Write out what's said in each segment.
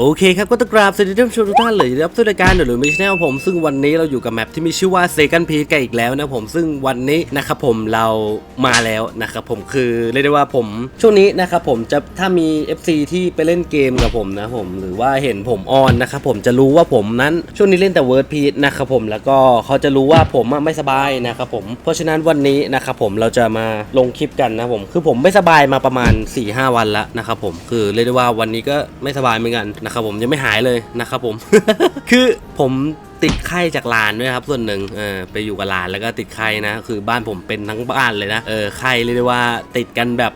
โอเคครับก็ต้องกราบสวัสดีท่านผู้ชมทุกท่านเลยรับสู่รายการเดอะลุยมิชแนลผมซึ่งวันนี้เราอยู่กับแมปที่มีชื่อว่า Second p i e c กันอีกแล้วนะผมซึ่งวันนี้นะครับผมเรามาแล้วนะครับผมคือเรียกได้ว่าผมช่วงนี้นะครับผมจะถ้ามี FC ที่ไปเล่นเกมกับผมนะผมหรือว่าเห็นผมออนนะครับผมจะรู้ว่าผมนั้นช่วงนี้เล่นแต่ Word p i e c นะครับผมแล้วก็เขาจะรู้ว่าผมไม่สบายนะครับผมเพราะฉะนั้นวันนี้นะครับผมเราจะมาลงคลิปกันนะผมคือผมไม่สบายมาประมาณ4-5วันแล้วนะครับผมคือเรียกได้ว่าวันนี้ก็ไม่สบายเหมือนกันนะครับผมยังไม่หายเลยนะครับผม คือผม ติดไข้จากหลานด้วยครับส่วนหนึ่งเออไปอยู่กับหลานแล้วก็ติดไข้นะ คือบ้านผมเป็นทั้งบ้านเลยนะเออไข้เรียกได้ว่าติดกันแบบ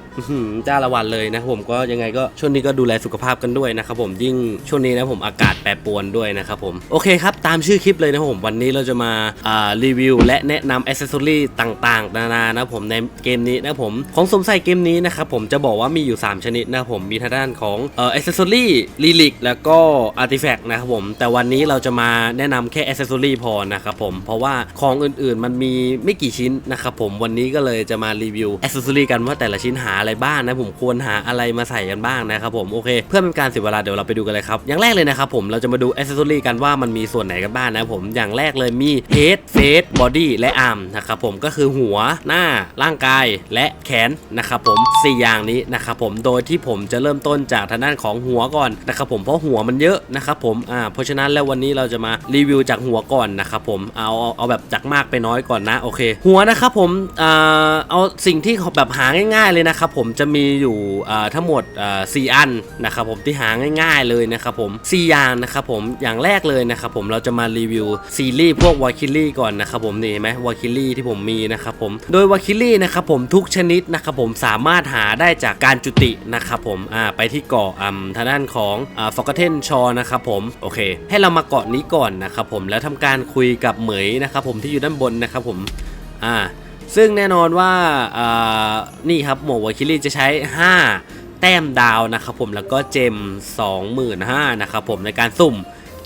จ้าละวันเลยนะผมก็ยังไงก็ช่วงนี้ก็ดูแลสุขภาพกันด้วยนะครับผมยิ่งช่วงนี้นะผมอากาศแปรปรวนด้วยนะครับผมโอเคครับตามชื่อคลิปเลยนะผมวันนี้เราจะมาอ่ารีวิว และแนะนำอ c เซสซอรี่ต่างๆ นานานะผมในเกมนี้นะผมของสมใส่เกมนี้นะครับผมจะบอกว่ามีอยู่ 3 ชนิดนะผมมีทางด้านของเอ่อ c เซสซอรี่ลิลิกแล้วก็อาร์ติแฟกต์นะครับผมแต่วันนี้เราจะมาแนะนำแค่อ c e s s o r y พอนะครับผม เพราะว่าของอื่นๆมันมีไม่กี่ชิ้นนะครับผมวันนี้ก็เลยจะมารีวิวอ c e s s o r y กันว่าแต่ละชิ้นหาอะไรบ้างนะผมควรหาอะไรมาใส่กันบ้างนะครับผมโอเค เพื่อเป็นการเสียเวลาเดี๋ยวเราไปดูกันเลยครับ อย่างแรกเลยนะครับผมเราจะมาดูอ c e s s o r y กันว่ามันมีส่วนไหนกันบ้างนะผมอย่างแรกเลยมี head face body และ arm นะครับผมก็คือหัวหน้าร่างกายและแขนนะครับผมสี่อย่างนี้นะครับผมโดยที่ผมจะเริ่มต้นจากทางด้านของหัวก่อนนะครับผมเพราะหัวมันเยอะนะครับผมอ่าเพราะฉะนั้นแล้ววันนี้เราจะมารีวิวจากหัวก่อนนะครับผมเอาเอาเอาแบบจากมากไปน้อยก่อนนะโอเค หัวนะครับผมอ่าเอาสิ่งที่แบบหาง่าย ๆเลยนะครับผมจะมีอยู่อ่าทั้งหมดอ่าสี่อันนะครับผมที่หาง่าย ๆเลยนะครับผมสี่อย่างนะครับผมอย่างแรกเลยนะครับผมเราจะมารีวิวซีรีส์พวกวาคิลี่ก่อนนะครับผมนี่เห็นไหมวาคิลี่ที่ผมมีนะครับผมโดยวาคิลี่นะครับผมทุกชนิดนะครับผมสามารถหาได้จากการจุตินะครับผมอ่าไปที่เกาะอ่าทางด้านของอ่าฟอกเทนชอนะครับผมโอเค ให้เรามาเกาะนี้ก่อนนะครับผมแล้วทำการคุยกับเหมยนะครับผมที่อยู่ด้านบนนะครับผมอ่าซึ่งแน่นอนว่าอ่านี่ครับหมวกวาคิลี่จะใช้ 5 แต้มดาวนะครับผมแล้วก็เจม 25,000นะครับผมในการสุ่ม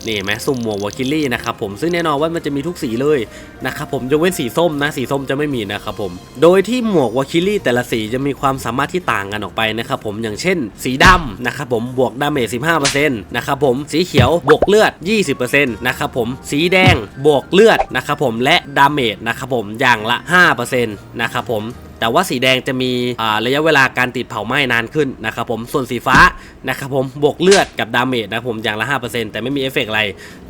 นี่ไหมสุ่มหมวกวาคิลี่นะครับผมซึ่งแน่นอนว่ามันจะมีทุกสีเลยนะครับผมยกเว้นสีส้มนะสีส้มจะไม่มีนะครับผมโดยที่หมวกวาคิลี่แต่ละสีจะมีความสามารถที่ต่างกันออกไปนะครับผมอย่างเช่น สีดำนะครับผมบวกดาเมจ15%นะครับผมสีเขียวบวกเลือด 20%นะครับผมสีแดงบวกเลือดนะครับผมและดาเมจนะครับผมอย่างละ 5%นะครับผม แต่ว่าสีแดงจะมีระยะเวลาการติดเผาไหม้นานขึ้นนะครับผมส่วนสีฟ้านะครับผมบวกเลือดกับดาเมจนะผมอย่างละ 5%แต่ไม่มีเอฟเฟกต์อะไร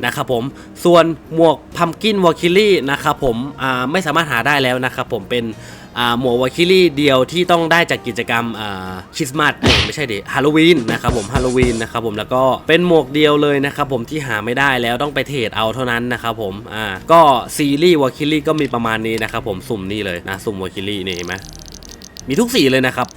นะครับผมส่วนหมวกพัมกินวอคิลี่นะครับผมไม่สามารถหาได้แล้วนะครับผมเป็น หมวกวอคิลี่เดียวที่ต้องได้จากกิจกรรมคริสต์มาสเอ้ยไม่ใช่ดิฮาโลวีนนะครับผมฮาโลวีนนะครับผมแล้วก็เป็นหมวกเดียวเลยนะครับผมที่หาไม่ได้แล้วต้องไปเทรดเอาเท่านั้นนะครับผมอ่าก็ซีรีส์วอคิลี่ก็มีประมาณนี้นะครับผมสุ่มนี่เลยนะสุ่มวอคิลี่นี่เห็นไหมมีทุกสีเลยนะครับ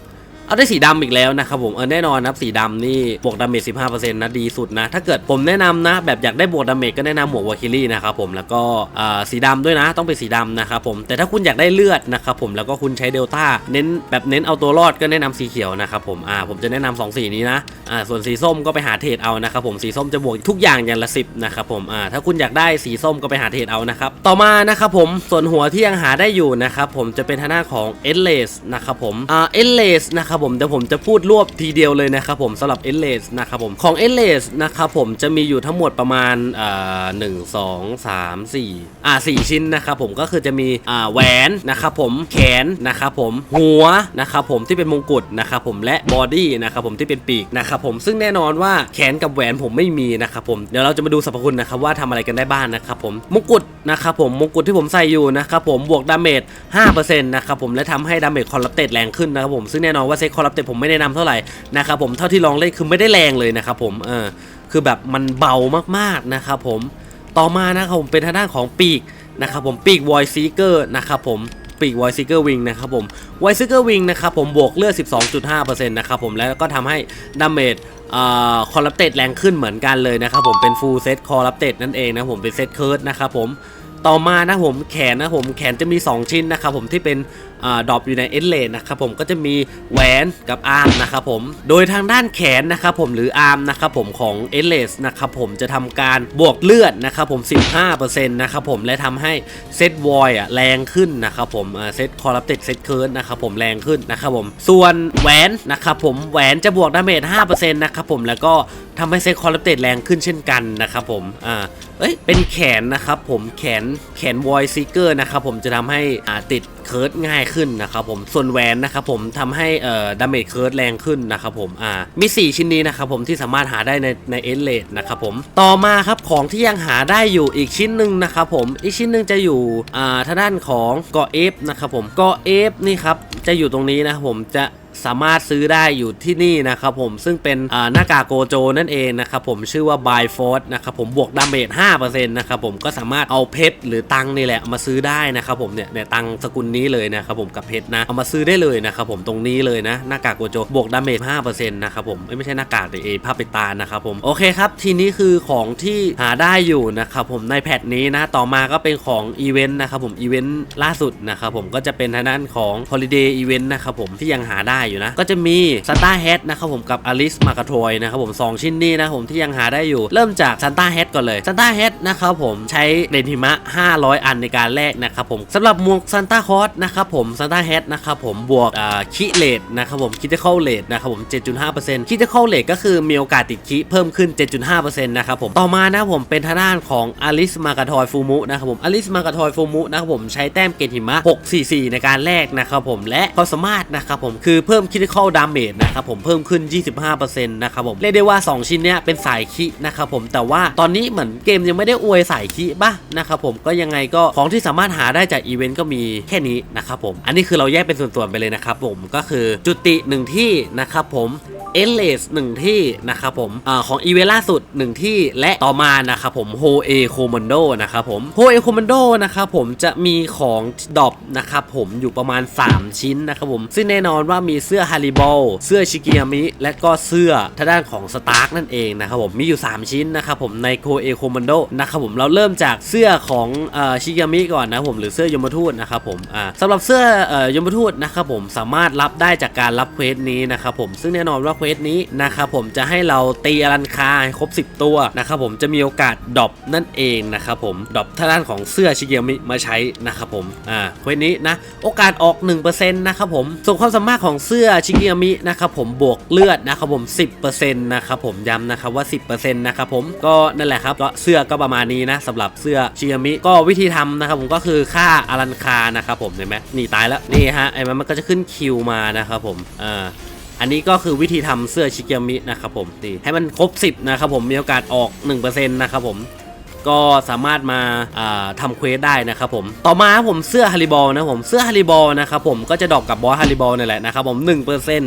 เอาได้สีดำอีกแล้วนะครับผมเออแน่นอนนะครับสีดำนี่บวกดาเมจ15%นะดีสุดนะ ถ้าเกิดผมแนะนำนะ แบบอยากได้บวกดาเมจก็แนะนำหมวกวาคิลี่นะครับผมแล้วก็อ่าสีดำด้วยนะ ต้องเป็นสีดำนะครับผมแต่ถ้าคุณอยากได้เลือดนะครับผมแล้วก็คุณใช้เดลต้าเน้นแบบเน้นเอาตัวรอดก็แนะนำสีเขียวนะครับผมอ่าผมจะแนะนำสองสีนี้นะอ่าส่วนสีส้มก็ไปหาเทรดเอานะครับผมสีส้มจะบวกทุกอย่างอย่างละสิบนะครับผมอ่าถ้าคุณอยากได้สีส้มก็ไปหาเทรดเอานะครับต่อมานะครับผมส่วนหัวที่ยังหาได้อยู่นะครับผมจะเป็นทางด้าของ e n d l e s s นะครับผมอ่า e n d l e s s นะครับผมเดี๋ยวผมจะพูดรวบทีเดียวเลยนะครับผมสำหรับ e n d l e s s นะครับผมของ e n d l e s s นะครับผมจะมีอยู่ทั้งหมดประมาณอ่าหนึ่งสองสามสี่อ่าสี่ชิ้นนะครับผมก็คือจะมีอ่าแหวนนะครับผมแขนนะครับผมหัวนะครับผมที่เป็นมงกุฎนะครับผมและบอดี้นะครับผมที่เป็นปีกนะครับผมซึ่งแน่นอนว่าแขนกับแหวนผมไม่มีนะครับผมเดี๋ยวเราจะมาดูสรรพคุณนะครับว่าทำอะไรกันได้บ้างนะครับผมมงกุฎนะครับผมมงกุฎที่ผมใส่อยู่นะครับผมบวกดาเมจ5%นะครับผมและทำให้ดาเมจคอร์รัปเต็ดแรงขึ้นนะครับผมซึ่งแน่นอนว่าเซ็คอร์รัปเต็ดผมไม่แนะนำเท่าไหร่นะครับผมเท่าที่ลองเล่นคือไม่ได้แรงเลยนะครับผมเออคือแบบมันเบามากๆนะครับผมต่อมานะครับผมเป็นทางด้านของปีกนะครับผมปีกวอยซีเกอร์นะครับผมปีก Voice Seeker Wing นะครับผม Voice Seeker Wing นะครับผมบวกเลือด 12.5%นะครับผมแล้วก็ทำให้ดาเมจคอร์รัปเต็ดแรงขึ้นเหมือนกันเลยนะครับผมเป็น Full Set Corrupted นั่นเองนะผมเป็นเซตเคิร์ดนะครับผมต่อมานะผมแขนนะผมแขนจะมี 2 ชิ้นนะครับผมที่เป็น ดรอปอยู่ในเอ็นเลนนะครับผมก็จะมีแหวนกับอาร์มนะครับผมโดยทางด้านแขนนะครับผมหรืออาร์มนะครับผมของเอ็นเลสนะครับผมจะทำการบวกเลือดนะครับผม 15%นะครับผมและทำให้เซตวอยอะแรงขึ้นนะครับผมเซตคอร์รัปเต็ดเซตเคิร์นะครับผมแรงขึ้นนะครับผมส่วนแหวนนะครับผมแหวนจะบวกดาเมจ5%นะครับผมแล้วก็ทำให้เซตคอร์รัปเต็ดแรงขึ้นเช่นกันนะครับผม อ่า เอ้ย เป็นแขนนะครับผม แขน แขน voice seeker นะครับผมจะทำให้ อ่า ติดเคิร์ดง่ายขึ้นนะครับผมส่วนแหวนนะครับผมทำให้เอ่อดาเมจเคิร์ดแรงขึ้นนะครับผมอ่ามี 4 ชิ้นนี้นะครับผมที่สามารถหาได้ในในเอเลดนะครับผมต่อมาครับของที่ยังหาได้อยู่อีกชิ้นหนึ่งนะครับผมอีกชิ้นหนึ่งจะอยู่อ่าทางด้านของเกาะเอฟนะครับผมเกาะเอฟนี่ครับจะอยู่ตรงนี้นะครับผมจะ สามารถซื้อได้อยู่ที่นี่นะครับผมซึ่งเป็นหน้ากากโกโจนั่นเองนะครับผมชื่อว่า Buy Force นะครับผมบวกดาเมจ5%นะครับผมก็สามารถเอาเพชรหรือตังนี่แหละมาซื้อได้นะครับผมเนี่ยเนี่ยตังสกุลนี้เลยนะครับผมกับเพชรนะเอามาซื้อได้เลยนะครับผมตรงนี้เลยนะหน้ากากโกโจบวกดาเมจ5%นะครับผมไม่ใช่หน้ากากแต่เอผ้าปิดตานะครับผมโอเคครับทีนี้คือของที่หาได้อยู่นะครับผมในแพทนี้นะต่อมาก็เป็นของอีเวนต์นะครับผมอีเวนต์ล่าสุดนะครับผมก็จะเป็นทางด้านของ Holiday Event นะครับผมที่ยังหาได้อยู่นะ ก็จะมีซันต้าแฮทนะครับผมกับอลิสมากาทอยนะครับผมสองชิ้นนี้นะครับผมที่ยังหาได้อยู่ เริ่มจากซันต้าแฮทก่อนเลยซันต้าแฮทนะครับผมใช้เดนหิมะ 500 อันในการแลกนะครับผมสำหรับหมวกซันต้าคอสนะครับผมซันต้าแฮทนะครับผมบวกอ่าคิเลดนะครับผมคิเตอร์เลดนะครับผม 7.5%คิเตอร์เลดก็คือมีโอกาสติดคิเพิ่มขึ้น 7.5%นะครับผมต่อมานะผมเป็นทางด้านของอลิสมากาทอยฟูมุนะครับผมอลิสมากาทอยฟูมุนะครับผมใช้แต้มเกณฑ์หิมะ 644 ในการแลกนะครับผมและความสามารถนะครับผมคือเพิ่มคิด critical damage นะครับผมเพิ่มขึ้น 25%นะครับผมเรียกได้ว่า 2 ชิ้นเนี้ยเป็นสายคินะครับผมแต่ว่าตอนนี้เหมือนเกมยังไม่ได้อวยสายคิบ้านะครับผมก็ยังไงก็ของที่สามารถหาได้จากอีเวนต์ก็มีแค่นี้นะครับผมอันนี้คือเราแยกเป็นส่วนๆไปเลยนะครับผมก็คือจุติ1ที่นะครับผม เอเลสหนึ่งที่นะครับผมอของอีเวล่าสุด1ที่และต่อมานะครับผมโฮเอโคมอนโดนะครับผมโฮเอโคมอนโดนะครับผมจะมีของดอปนะครับผมอยู่ประมาณ 3 ชิ้นนะครับผม ซึ่งแน่นอนว่ามีเสื้อฮาริบอลเสื้อชิกิยามิ และก็เสื้อทางด้านของสตาร์กนั่นเองนะครับผมมีอยู่ 3 ชิ้นนะครับผมในโคเอโคมอนโดนะครับผมเราเริ่มจากเสื้อของอชิกิยามิก่อนนะครับผมหรือเสื้อยมทูตนะครับผมอ่าสำหรับเสื้ออยมทูตนะครับผมสามารถรับได้จากการรับเควสนี้นะครับผมซึ่งแน่นอนว่าควสนี้นะครับผมจะให้เราตีอลันคาให้ครบ 10 ตัวนะครับผมจะมีโอกาสดรอปนั่นเองนะครับผมดรอปทาด้านของเสื้อชิเกิยามิมาใช้นะครับผมอ่าเควสนี้นะโอกาสออก 1%นะครับผมส่วนความสามารถของเสื้อชิเกิยามินะครับผมบวกเลือดนะครับผม 10%นะครับผมย้ำนะครับว่า 10%นะครับผมก็นั่นแหละครับก็เสื้อก็ประมาณนี้นะสำหรับเสื้อชิเกิยามิก็วิธีทำนะครับผมก็คือค่าอลันคานะครับผมเห็นไหมนี่ตายแล้วนี่ฮะไอ้มันมันก็จะขึ้นคิวมานะครับผมอ่า อันนี้ก็คือวิธีทำเสื้อชิเกียมินะครับผมตีให้มันครบ 10นะครับผมมีโอกาสออก 1%นะครับผมก็สามารถมาาทำเควสได้นะครับผม ต่อมาผมเสื้อฮาริบอลนะผมเสื้อฮาริบอลนะครับผมก็จะดอกกับบอสฮาริบอลนี่แหละนะครับผม1%น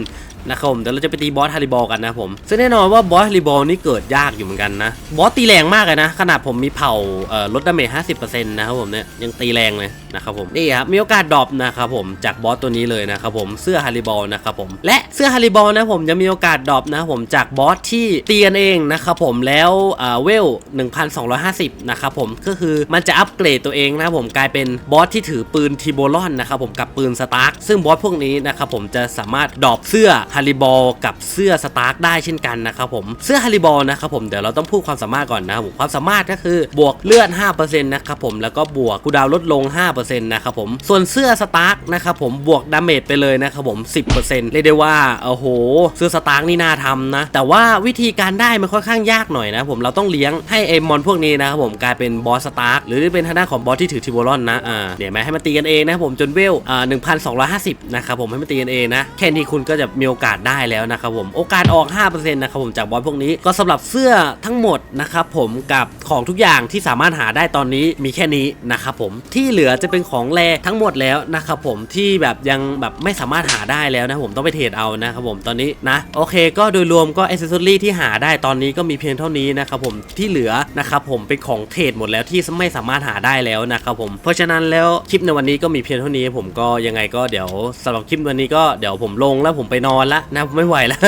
นะครับผมเดี๋ยวเราจะไปตีบอสฮาริบอลกันนะผมซึ่งแน่นอนว่าบอสฮาริบอลนี่เกิดยากอยู่เหมือนกันนะ บอสตีแรงมากเลยนะ ขนาดผมมีเผ่าเอ่อลดดาเมจ50%นต์นะครับผมเนี่ยยังตีแรงเลยนะครับผมนี่ครับมีโอกาสดรอปนะครับผมจากบอสตัวนี้เลยนะครับผมเสื้อฮาริบอลนะครับผมและเสื้อฮาริบอลนะผมจะมีโอกาสดรอปนะครับผมจากบอสที่ตีกันเองนะครับผมแล้วเอ่งพันสอเวล1250นะครับผมก็คือมันจะอัปเกรดตัวเองนะครับผมกลายเป็นบอสที่ถือปืนทีโบลอนนะครับผมกับปืนสตาร์คซึ่งบอสพวกนี้นะครับผมจะสามารถดรอปเสื้อฮาริบอลกับเสื้อสตาร์คได้เช่นกันนะครับผมเสื้อฮาริบอลนะครับผมเดี๋ยวเราต้องพูดความสามารถก่อนนะครับผมความสามารถก็คือบวกเลือด 5%นะครับผมแล้วก็บวกกูดาวลดลง 5%นะครับผมส่วนเสื้อสตาร์คนะครับผมบวกดาเมจไปเลยนะครับผม 10%เรียกได้ว่าโอ้โหเสื้อสตาร์คนี่น่าทำนะ แต่ว่าวิธีการได้มันค่อนข้างยากหน่อยนะผมเราต้องเลี้ยงให้ไอมอนพวกนี้นะครับผมกลายเป็นบอสสตาร์คหรือเป็นทางด้านของบอสที่ถือทิโบลอนนะอ่าเดี๋ยวไหมให้มันตีกันเองนะครับผมจนเวลอ่า1,250นะครับผมให้มันตีกันเองนะแค่นี้คุณก็จะมีโอกาสได้แล้วนะครับผมโอกาสออก 5%นะครับผมจากบอสพวกนี้ก็สำหรับเสื้อทั้งหมดนะครับผมกับของทุกอย่างที่สามารถหาได้ตอนนี้มีแค่นี้นะครับผมที่เหลือจะเป็นของแรทั้งหมดแล้วนะครับผมที่แบบยังแบบไม่สามารถหาได้แล้วนะผมต้องไปเทรดเอานะครับผมตอนนี้นะโอเค ก็โดยรวมก็อ c เซสซอรี่ที่หาได้ตอนนี้ก็มีเพียงเท่านี้นะครับผมที่เหลือนะครับผมเป็นของเทรดหมดแล้วที่ไม่สามารถหาได้แล้วนะครับผมเพราะฉะนั้นแล้วคลิปในวันนี้ก็มีเพียงเท่านี้ผมก็ยังไงก็เดี๋ยวสำหรับคลิปวันนี้ก็เดี๋ยวผมลงแล้วผมไปนอนละนะผมไม่ไหวแล้ว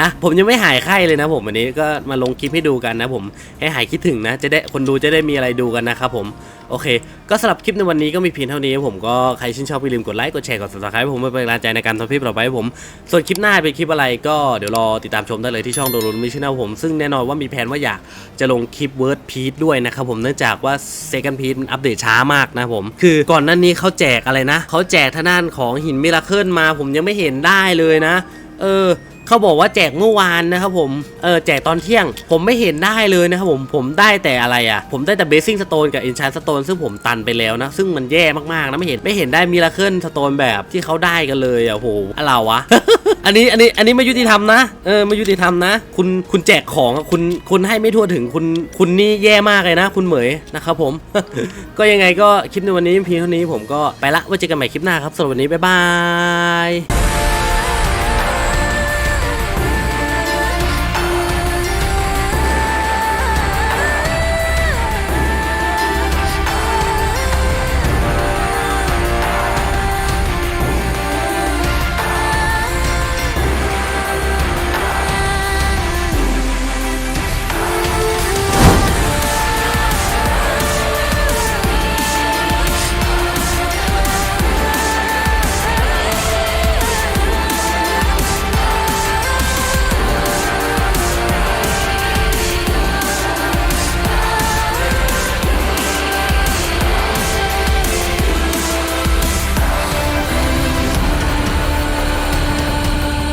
นะ ผมยังไม่หายไข้เลยนะผมวันนี้ก็มาลงคลิปให้ดูกันนะผมให้หายคิดถึงนะ จะได้คนดูจะได้มีอะไรดูกันนะครับผมโอเค ก็สำหรับคลิปในวันนี้ก็มีเพียงเท่านี้ผมก็ใครชื่นชอบอย่าลืมกดไลค์กดแชร์กด subscribe ให้ผมเพื่อเป็นกำลังใจในการทำคลิปต่อไปให้ผม ส่วนคลิปหน้าเป็นคลิปอะไรก็เดี๋ยวรอติดตามชมได้เลยที่ช่องโดโรนมิชแนลผม ซึ่งแน่นอนว่ามีแผนว่าอยากจะลงคลิปเวิร์ดพีทด้วยนะครับผมเนื่องจากว่าเซกันพีทมันอัปเดตช้ามากนะผมคือก่อนหน้านี้เขาแจกอะไรนะเขาแจกทางด้านของหินมิราเคิลมา ผมยังไม่เห็นได้เลยนะ เออ เขาบอกว่าแจกเมื่อวานนะครับผม เออแจกตอนเที่ยง ผมไม่เห็นได้เลยนะครับผม ผมได้แต่อะไรอะ่ะ ผมได้แต่เบสซิ่งสโตนกับ e n นช n นสโตนซึ่งผมตันไปแล้วนะ ซึ่งมันแย่มากๆนะไม่เห็นไม่เห็นได้มิราเคิลสโตนแบบที่เขาได้กันเลยอะ่ะโหอะไรวะ อันนี้อันนี้อันนี้ไม่ยุติธรรมนะ เออไม่ยุติธรรมนะ คุณคุณแจกของคุณคุณให้ไม่ทั่วถึงคุณคุณนี่แย่มากเลยนะ คุณเหมยนะครับผม ก็ยังไงก็คลิปในวันนี้เพียงเท่านี้ผมก็ไปละไว้เจอกันใหม่คลิปหน้าครับสำหรับวันนี้บ๊ายบาย